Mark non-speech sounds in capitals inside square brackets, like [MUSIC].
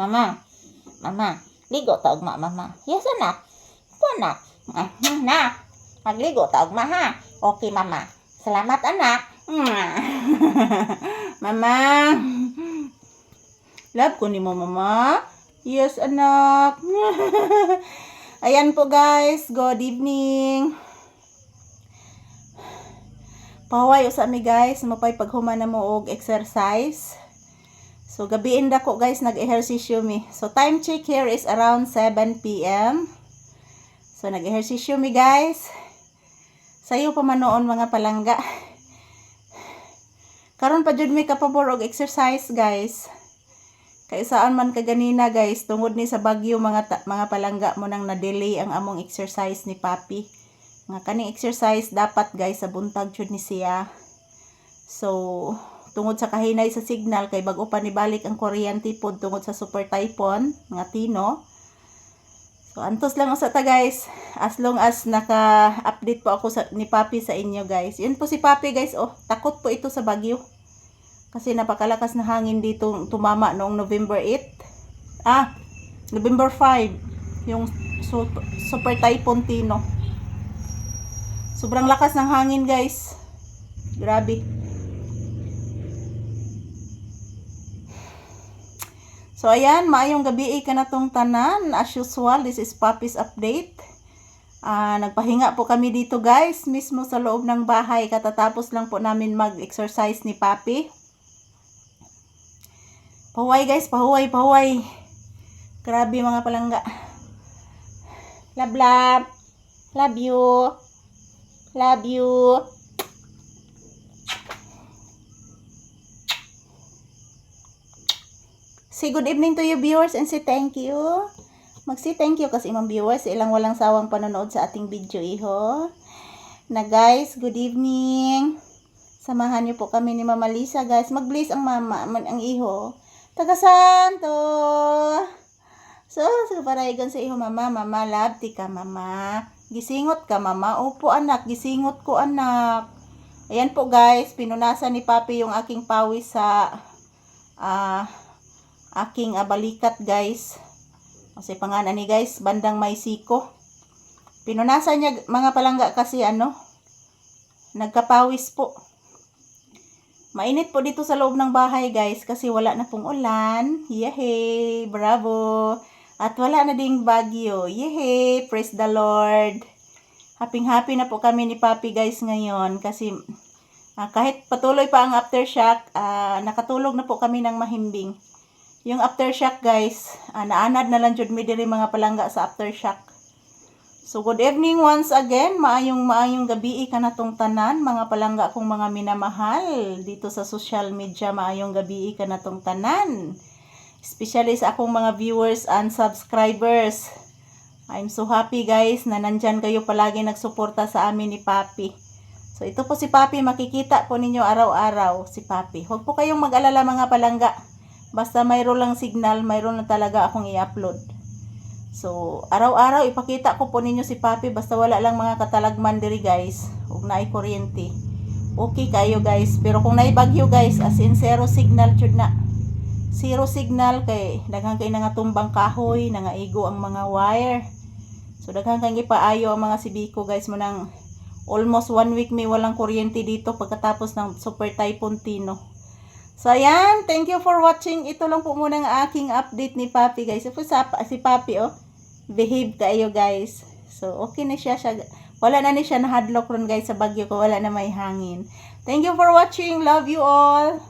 Mama. Mama. Ligo ta ugma, mama. Yes, anak. Ito, anak. Ah, na. Magligo ta ugma, ha? Okay, mama. Salamat, anak. [LAUGHS] mama. Love ko ni mo, mama. Yes, anak. [LAUGHS] Ayan po, guys. Good evening. Pahuway sa mi guys, mapay paghuman na mo og exercise. So gabiin dako guys nag-ehersisyo mi. So time check here is around 7 PM. So nag-ehersisyo mi guys. Sayo pa manoon mga palangga. Karon pa jud mi kapabor og exercise guys. Kay saan man kaganina guys, tungod ni sa bagyo mga mga palangga mo nang na-delay ang among exercise ni Papi. Nga kaning exercise dapat guys sa buntag jud ni siya. So tungod sa kahinay sa signal kay bag-o pa ni balik ang kuryente pod tungod sa super typhoon nga Tino. So antos lang usa ta guys. As long as naka-update po ako sa ni Papi sa inyo guys. Yun po si Papi guys. Oh, takot po ito sa bagyo. Kasi napakalakas na hangin dito tumama noong November 8. Ah, November 5. Yung su- super typhoon Tino. Sobrang lakas ng hangin, guys. Grabe. So, ayan, maayong gabi ka na tong tanan. As usual, this is Papi's Update. Ah, nagpahinga po kami dito, guys, mismo sa loob ng bahay. Katatapos lang po namin mag-exercise ni Papi. Pahuway, guys, pahuway, pahuway. Grabe mga palangga. Love, love. Love you. Love you. Say good evening to you viewers and say thank you. Mag-say thank you kasi imong viewers ilang walang sawang panonood sa ating video iho. Na guys, good evening. Samahan niyo po kami ni Mama Lisa guys. Mag-bless ang mama, man ang iho. Taga Santo. So, sa sa iho mama, mama love ti ka mama. Gisingot ka mama. Opo anak, gisingot ko anak. Ayan po guys, pinunasan ni Papi yung aking pawis sa ah aking ah, balikat guys. Kasi pangalan ni guys, bandang may siko. Pinunasan niya mga palangga kasi ano, nagkapawis po. Mainit po dito sa loob ng bahay guys kasi wala na pong ulan. Yehey! Bravo! At wala na ding bagyo. Yehey! Praise the Lord! Happy happy na po kami ni Papi guys ngayon kasi ah, kahit patuloy pa ang aftershock, ah, nakatulog na po kami ng mahimbing. Yung aftershock guys, ah, naanad na lang jud mi diri mga palangga sa aftershock. So good evening once again. Maayong maayong gabi ka na tong tanan mga palangga kong mga minamahal dito sa social media. Maayong gabi ka na tong tanan. Especially sa akong mga viewers and subscribers. I'm so happy guys na nandyan kayo palagi nagsuporta sa amin ni Papi. So ito po si Papi, makikita po ninyo araw-araw si Papi. Huwag po kayong mag-alala mga palangga. Basta mayroon lang signal, mayroon na talaga akong i-upload. So, araw-araw ipakita ko po ninyo si Papi basta wala lang mga katalagman diri guys. Ug naay kuryente. Okay kayo guys. Pero kung naay bagyo guys, as in zero signal jud na. Zero signal kay daghan kay nga tumbang kahoy, nangaigo ang mga wire. So daghan kay gipaayo ang mga sibiko guys mo nang almost one week may walang kuryente dito pagkatapos ng super typhoon Tino. So, ayan. Thank you for watching. Ito lang po muna ang aking update ni Papi, guys. So, sa, si Papi, oh. Behave kayo, guys. So, okay na siya. siya wala na ni siya na hadlock ron, guys, sa bagyo ko. Wala na may hangin. Thank you for watching. Love you all.